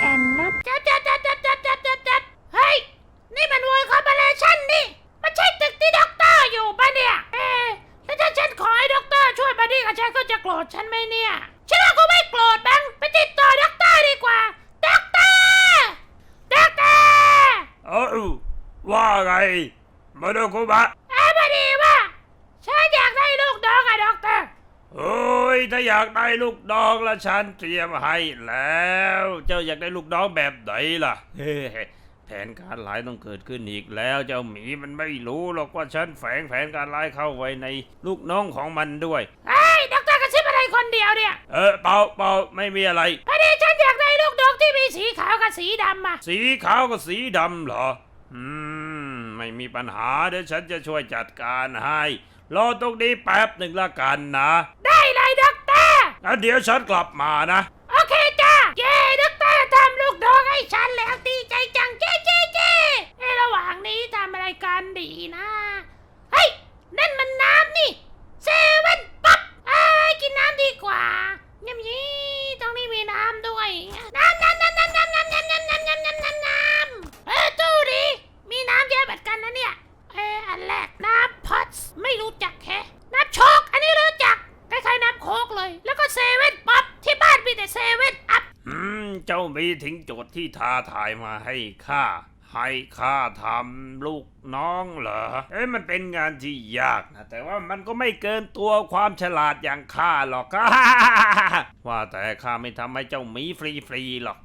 แอนนัทจับจับจับจับจับจับจับจับเฮ้ย นี่มันเวอร์คอร์ปอเรชั่นนี่ มันใช่ตึกที่ด็อกเตอร์อยู่ปะเนี่ย เอ๊ะแล้วถ้าฉันขอให้ด็อกเตอร์ช่วยบัดดี้กับฉันก็จะโกรธฉันไหมเนี่ย ฉันว่าก็ไม่โกรธบ้างไปติดต่อด็อกเตอร์ดีกว่า ด็อกเตอร์ด็อกเตอร์ เอ้าว่าไงมาดูคุบะ ไอ้บัดดี้ว่าฉันอยากได้ลูกน้องอะด็อกเตอร์ โอ้ยถ้าอยากได้ลูกน้องละฉันเตรียมให้แล้ว เจ้าอยากได้ลูกน้องแบบไหนล่ะ เฮ้แผนการร้ายต้องเกิดขึ้นอีกแล้ว เจ้าหมีมันไม่รู้หรอกว่าฉันแฝงแผนการร้ายเข้าไว้ในลูกน้องของมันด้วยไอ้ยด็อกเตอร์กระซิบอะไรคนเดียวเนี่ย เออเปล่าเปล่าไม่มีอะไรพอดีฉันอยากได้ลูกน้องที่มีสีขาวกับสีดำอะสีขาวกับสีดำเหรอ อืม ไม่มีปัญหาเดี๋ยวฉันจะช่วยจัดการให้รอตรงนี้แป๊บหนึ่งละกันนะ งั้นเดี๋ยวฉันกลับมานะ โอเคจ้าเย้ด็อกเตอร์ทำลูกน้องให้ฉันแล้วดีใจจังเจ๊เจ๊เจ๊ในระหว่างนี้ทำอะไรกันดีนะ เฮ้ย นั่นมันน้ำนี่เซเว่นป๊อปเอ้ยกินน้ำดีกว่าเยี่ยมยี่ตรงนี้มีน้ำด้วย น้ำน้ำน้ำน้ำน้ำน้ำน้ำน้ำน้ำน้ำน้ำน้ำน้ำเออตู้ดิมีน้ำเยอะเหมือนกันนะเนี่ย เอออันแรกน้ำพอตส์ไม่รู้จักแค่น้ำโชกอันนี้รู้จัก คล้ายๆน้ำโคกเลย แล้วก็เซเว่นป๊อปที่บ้านมีแต่เซเว่นอัพ อื มเจ้ามีทิ้งโจทย์ที่ท้าทายมาให้ข้าให้ข้าทำลูกน้องเหรอ เอ้ยมันเป็นงานที่ยากนะ แต่ว่ามันก็ไม่เกินตัวความฉลาดอย่างข้าหรอก ว่าแต่ข้าไม่ทำให้เจ้าหมีฟรีๆหรอก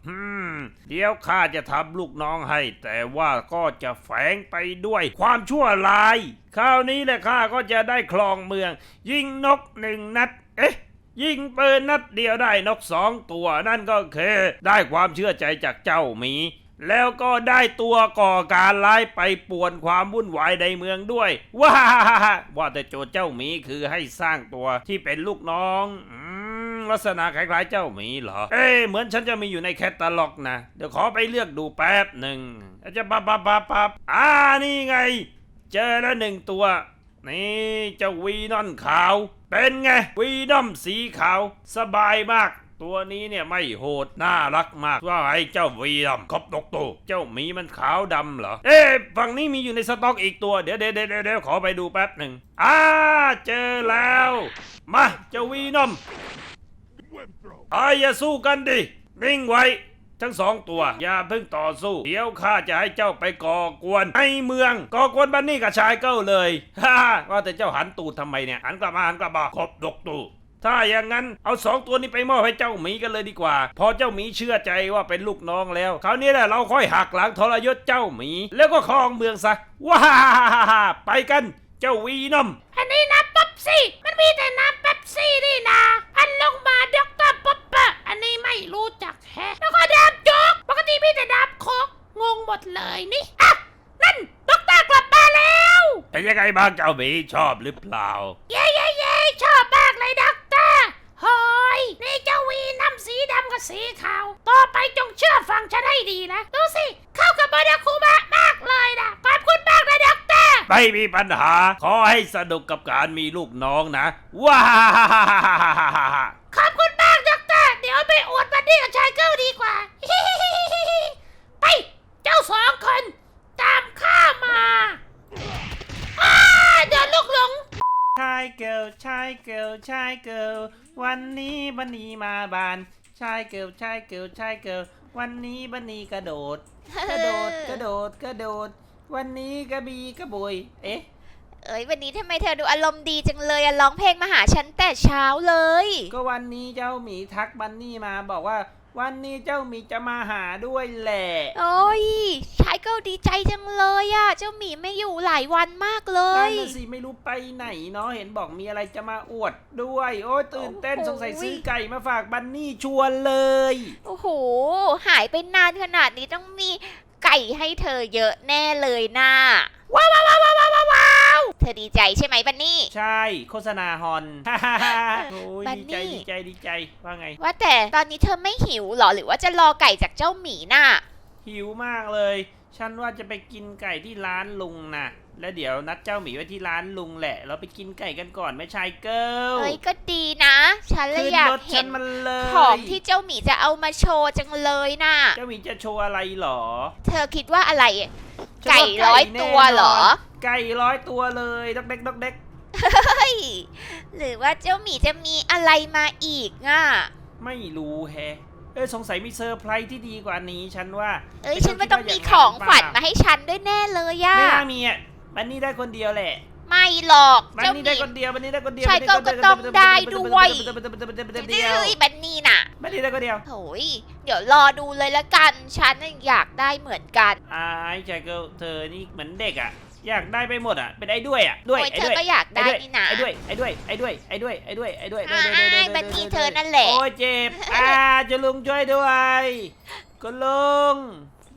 เดี๋ยวข้าจะทำลูกน้องให้ แต่ว่าก็จะแฝงไปด้วยความชั่วร้าย คราวนี้แหละข้าก็จะได้ครองเมือง ยิงนกหนึ่งนัด เอ๊ะ ยิงปืนนัดเดียวได้นกสองตัวนั่นก็คือได้ความเชื่อใจจากเจ้าหมี แล้วก็ได้ตัวก่อการร้ายไปป่วนความวุ่นวายในเมืองด้วยว้าว่าแต่โจทย์เจ้าหมีคือให้สร้างตัวที่เป็นลูกน้องอลักษณะคล้ายๆเจ้าหมีเหรอ เอ้เหมือนฉันจะมีอยู่ในแคตตาล็อกนะ เดี๋ยวขอไปเลือกดูแป๊บหนึ่งจะปับปับปับปับอ่านี่ไง เจอแล้วหนึ่งตัว นี่เจ้าวีนอนขาว เป็นไง วีนอมสีขาว สบายมาก ตัวนี้เนี่ยไม่โหด น่ารักมาก ว่าไอ้เจ้าวีนอมครบตกตัวเจ้าหมีมันขาวดำเหรอ เอ๊ะฝั่งนี้มีอยู่ในสต็อกอีกตัวเดี๋ยวเดี๋ยวเดี๋ยวเดี๋ยวขอไปดูแป๊บหนึ่งอ่าเจอแล้ว มาเจ้าวีนอมไอ้อย่าสู้กันดินิ่งไว้ ทั้งสองตัวอย่าเพิ่งต่อสู้ เดี๋ยวข้าจะให้เจ้าไปก่อกวนในเมือง ก่อกวนบันนี่กับชายเก้าเลยฮ่าว่าแต่เจ้าหันตูดทำไมเนี่ยหันกลับมาหันกลับมาขบดกตูถ้าอย่างนั้นเอาสองตัวนี้ไปมอบให้เจ้าหมีกันเลยดีกว่า พอเจ้าหมีเชื่อใจว่าเป็นลูกน้องแล้วคราวนี้แหละเราค่อยหักหลังทรยศเจ้าหมี แล้วก็ครองเมืองซะว้าไปกันเจ้าวีนอมอันนี้น้ำป๊อปซี่ มันมีแต่น้ำเป๊ปซี่นี่นะอันลงมาด็อกเต อร์ป๊อปเปอร์อันนี้ไม่รู้จักแฮะแล้วก็น้ำโจ๊กปกติมีแต่น้ำโคกงงหมดเลยนี่อะนั่นด็อกเตอร์กลับมาแล้วเป็นยังไงบ้างเจ้าหมีชอบหรือเปล่า เย้เย้เย้ชอบมากเลยด็อกเตอร์เฮ้ยนี่เจ้าวีน้ำสีดำกับสีขาวต่อไปจงเชื่อฟังฉันให้ดีนะดูสิเข้ากับบาดาคุมะมากเลยนะขอบคุณมากนะด็อกเตอร์ไม่มีปัญหา ขอให้สนุกกับการมีลูกน้องนะว้า ดีกับชายเกิลดีกว่า ไป เจ้าสองคน ตามข้ามาอ้าเดินลูกหลง ชายเกิลชายเกิลชายเกิลวันนี้บันนีมาบาน ชายเกิลชายเกิลชายเกิลวันนี้บันนีกระโดด กระโดดกระโดดกระโดด วันนี้กระบีกระบุยเอ๊ะ เอ้ยวันนี้ทำไมเธอดูอารมณ์ดีจังเลยอะร้องเพลงมาหาฉันแต่เช้าเลย ก็วันนี้เจ้าหมีทักบันนี่มาบอกว่า วันนี้เจ้าหมีจะมาหาด้วยแหละ โอ้ยชายก็ดีใจจังเลยอะเจ้าหมีไม่อยู่หลายวันมากเลนั่ยนน่ะสิไม่รู้ไปไหนเนาะเห็นบอกมีอะไรจะมาอวดด้วย โอ้ยตื่นเต้นโอ้โห สงสัยซื้อไก่มาฝากบันนี่ชวนเลย โอ้โห หายไปนานขนาดนี้ต้องมีไก่ให้เธอเยอะแน่เลยนะว้าวว้าวว้าวว้าวว้าวว้าว เธอดีใจใช่ไหมบันนี่ ใช่โฆษณาฮอนโอ้ยบันดีใจนี่ดีใจดีใจว่าไง ว่าแต่ตอนนี้เธอไม่หิวเหรอหรือว่าจะรอไก่จากเจ้าหมีน่ะ หิวมากเลย ฉันว่าจะไปกินไก่ที่ร้านลุงนะแล้วเดี๋ยวนัดเจ้าหมีไว้ที่ร้านลุงแหละ เราไปกินไก่กันก่อนไหม่ชายเกิลเอ้ยก็ดีนะ ฉันเลยขึ้นอยากรถฉัเห็นนมันเลยของที่เจ้าหมีจะเอามาโชว์จังเลยน่ะ เจ้าหมีจะโชว์อะไรหรอ เธอคิดว่าอะไร ฉันไก่ว่าร้อยแน่ตัวเหรอนน ไก่ร้อยตัวเลยดอกเด็กดอกเด็กเฮ้ย หรือว่าเจ้าหมีจะมีอะไรมาอีกอะ ไม่รู้แฮะเออสงสัยมีเซอร์ไพรส์ที่ดีกว่านี้ฉันว่าเอ้ยไม่ฉันว่าต้องมีคิดว่าของอย่างนั้นฝันเปล่ามมาให้ฉันด้วยแน่เลยอะไม่น่ามีอะบันนี่ได้คนเดียวแหละ ไม่หรอกบันเจ้าหนี่มีได้คนเดียวบันนี่ได้คนเดียวใช่บันนี่ก็ต้องได้ด้วยเดียวเอ้ยบันนี่น่ะบันนี่ได้คนเดียวโอ้ยเดี๋ยวรอดูเลยละกัน ฉันน่ะอยากได้เหมือนกันอายใจเกิลเธอนี่เหมือนเด็กอะ อยากได้ไปหมดอะเป็นไอ้ด้วยอะด้วยโอ้ยไอ้เธอด้วยก็อยากได้ไอ้ด้วยนี่นะไอ้ด้วยไอ้ด้วยไอ้ด้วยไอ้ด้วยไอ้ด้วยไอ้ด้วยอ้ายบันนี่เธอนั่นแหละโอ้ยเจ็บอ่าจะลุงช่วยด้วยก็ลุง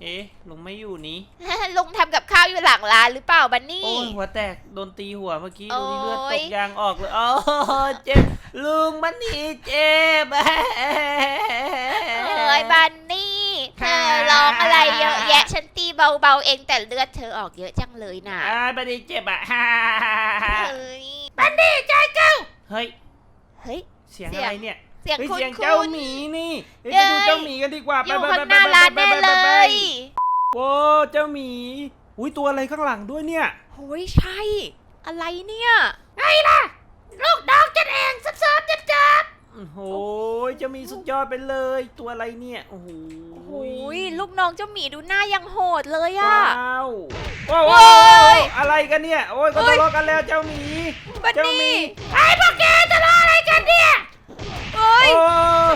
เอ๊ะลุงไม่อยู่นี้ ลุงทำกับข้าวอยู่หลังร้านหรือเปล่าบันนี่ โอ้ยหัวแตกโดนตีหัวเมื่อกี้โอ้ดูยดิเลือดตกยางออกเลยโอ้ยเจ็บลุงมันนี่เจ็บ เอ้ยบันนี่เธอร้องอะไรเยอะแยะฉันตีเบาๆเองแต่เลือดเธอออกเยอะจังเลยน่ะอ่าบันนี่เจ็บอะ เฮ้ยบันนี่ใจเก้าเฮ้ย เฮ้ย เสียงเสียง อะไรเนี่ย เสียงเฮ้ยคุณเสียงคุเจ้าณหมีนี่เฮ้ยเอ้ไปยดูเจ้าหมีกันดีกว่าอไปยู่ไปข้างไปหน้าไปร้านไปแน่ไปเลไปยโอ้เจ้าหมีอุ้ยตัวอะไรข้างหลังด้วยเนี่ย โอ้ยใช่ อะไรเนี่ยไงล่ะลูกน้องฉันเองซับซ้อนจับจับโอ้โหเจ้าหมีสุดยอดไปเลย ตัวอะไรเนี่ยโอ้โหโอ้ยลูกน้องเจ้าหมีดูหน้ายังโหดเลยว้อะาวว้าวโอ้ว้าวยอะไรกันเนี่ยโอ้ยก็เฮ้ทะย เลาะกันแล้วเจ้าหมี บันเจ้าหมี นี่ไอ้พวกแกจะรออะไรกันเนี่ยเอ้ ยโอ้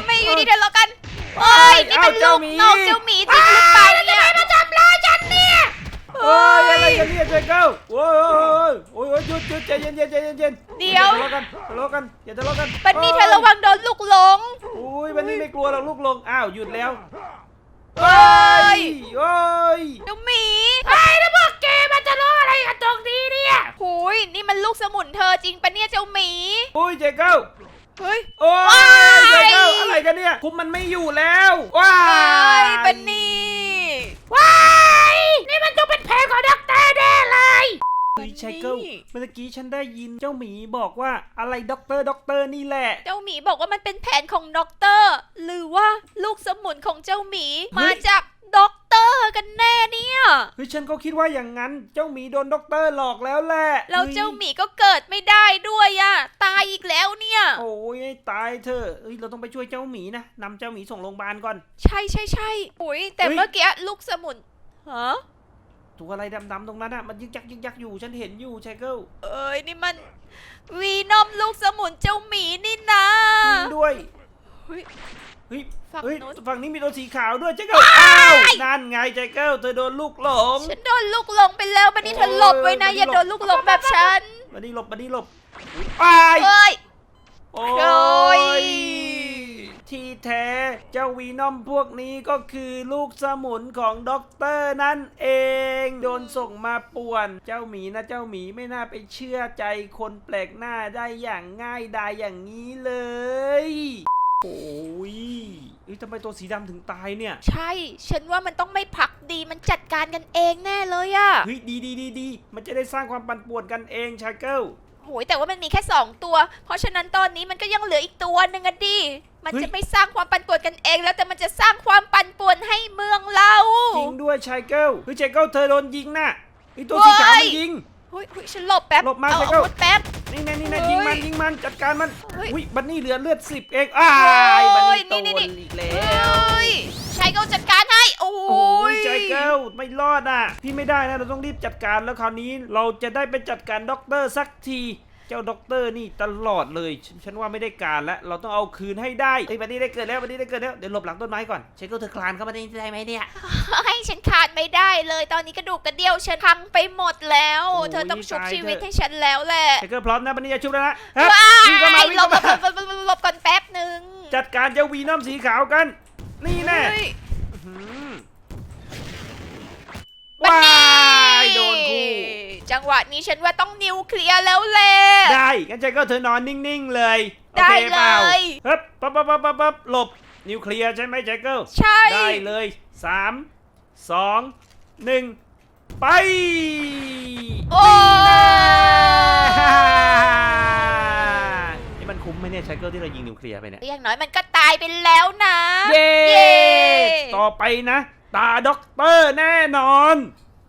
ไม่อยู่ดีเดี๋ยวเรากันเอ้ยนี่เป็นเอ้าลูเจ้ากหมีน้องเจ้าหมีจริงหรือเปล่าเนี่ยมาทำร้ายฉันเนี่ยโอ้ยอะไรกันเนี่ยเจ๊เก้าโอ้ยโอ้ยโอ้ยหยุดหยุดใจเย็นเย็นใจเย็นเย็นเดี๋ยวทะเลาะกันทะเลาะกันอย่าทะเลาะกันบันนี่เธอระวังโดนลูกหลงอุ้ยบันนี่ไม่กลัวหรอกลูกลงอ้าวหยุดแล้วเอ้ยโอ้ยเจ้าหมีไอ้แล้วพวกแกมาจะรออะไรกันตรงนี้เนี่ยหุยนี่มันลูกสมุนเธอจริงปะเนี่ยเจ้าหมีโอ้ยเจ๊เก้าเฮ้ย คุมมันไม่อยู่แล้วว้าเอ้ยยบันนี่ว้ายนี่มันต้องเป็นแผนของด็อกเตอร์แน่เลยเฮ้ยชายเกิลเมื่อกี้ฉันได้ยินเจ้าหมีบอกว่าอะไรด็อกเตอร์ด็อกเตอร์นี่แหละ เจ้าหมีบอกว่ามันเป็นแผนของด็อกเตอร์หรือว่าลูกสมุนของเจ้าหมีเฮ้มายจากด็อก เตอร์กันแน่เนี่ยเฮ้ยฉันก็คิดว่าอย่างนั้น เจ้าหมีโดนด็อกเตอร์หลอกแล้วแหละแล้วเจ้าหมีก็เกิดไม่ได้ด้วยอะตายอีกแล้วเนี่ย โอ้ยให้ตายเถอะเอ้ยเราต้องไปช่วยเจ้าหมีนะนำเจ้าหมีส่งโรงพยาบาลก่อน ใช่ใช่ใช่อุยแต่เฮ้ยเมื่อกี้ลูกสมุนฮะตัวอะไรดำๆตรงนั้นอะมันยึกยักยึกยักอยู่ฉันเห็นอยู่ชายเกิลเอ้ยนี่มัน วีนอมลูกสมุนเจ้าหมีนี่นะจริงด้วย เฮ้ยเฮ้ยฝั่งเฮ้ยโน้นฝั่งนี้มีตัวสีขาวด้วยชายเกิลอ้าวนั่นไงชายเกิลเธอโดนลูกหลง ฉันโดนลูกหลงไปแล้วบันนี่เธอหลบไว้นะโอ้ยอย่าโดนลูกหลงแบบฉันมาดีหลบมาดีหลบอ้ายเอ้ย โอ้โอ้ย ย ที่แท้เจ้าวีนอมพวกนี้ก็คือลูกสมุนของด็อกเตอร์นั่นเอง โดนส่งมาป่วน เจ้าหมีนะเจ้าหมีไม่น่าไปเชื่อใจคนแปลกหน้าได้อย่างง่ายดายอย่างนี้เลย โอ้ยเอ้ยทำไมตัวสีดำถึงตายเนี่ย ใช่ ฉันว่ามันต้องไม่พักดีมันจัดการกันเองแน่เลยอะเฮ้ยดีดีดีดีมันจะได้สร้างความปั่นป่วนกันเองชาเกิล โหยแต่ว่ามันมีแค่สองตัว เพราะฉะนั้นตอนนี้มันก็ยังเหลืออีกตัวหนึ่งอะดิ มันเฮ้ยจะไม่สร้างความปั่นป่วนกันเองแล้วแต่มันจะสร้างความปั่นป่วนให้เมืองเรา จริงด้วยชายเกิลเฮ้ยชายเกิลเธอโดนยิงน่ะไอตัวสีขาวมันยิง เฮ้ยเฮ้ยฉันหลบแป๊บหลบมาเอาเจ๊อาเก้าวุธแป๊บ นี่นะนี่นะเฮ้ยิยงมันยิงมันจัดการมันเฮ้ย อุ้ยบันนี่เหลือเลือดสิบเองอ้ายบันนี่โอ้โดยนี่นนี่อีกแล้เฮว้ยชายเก้าจัดการให้ โอ้โอ้ยยใจเกิลไม่รอดอะ พี่ไม่ได้นะ เราต้องรีบจัดการแล้วคราวนี้เราจะได้ไปจัดการด็อกเตอร์สักที เจ้าด็อกเตอร์นี่ตลอดเลยฉนฉันว่าไม่ได้การแล้ว เราต้องเอาคืนให้ได้เฮ้ยบันนี่ได้เกิดแล้วบันนี่ได้เกิดแล้ว เดี๋ยวหลบหลังต้นไม้ก่อนเชคเกิลเธอคลานเข้ามาได้ได้ไหมเนี่ย ให้ฉันขาดไม่ได้เลย ตอนนี้กระดูกกระเดี่ยวฉันพังไปหมดแล้ว โอ้ยเธอต้องชุบตายชีวิตเถอะให้ฉันแล้วแหละเชคเกิลพร้อมนะบันนี่จะชุบแล้วนะฮะว้าวิ่งเข้ามาวิ่งหลเข้าบหลมาบหลบหลบหลบก่อนแป๊บหนึ่งจัดการเจ้าวีนอมสีขาวกัน นี่แน่เฮ้ยอื้อหือบันว้านี่ย โดนคู่หวะนี้ฉันว่าต้องนิวเคลียร์แล้วแหละได้งั้นใจก็เธอนอนนิ่งๆเลยโอได้คปาเลยฮึบปั๊บปั๊บปั๊บปั๊บปั๊บหลบนิวเคลียร์ใช่ไหมใจเกิลใช่ ได้เลยสามสองหนึ่งไป โอ้นี่มันคุ้มไหมเนี่ยไชเกิลที่เรายิงนิวเคลียร์ไปเนี่ย อย่างน้อยมันก็ตายไปแล้วนะ เย้เย้ต่อไปนะ ตาด็อกเตอร์แน่นอน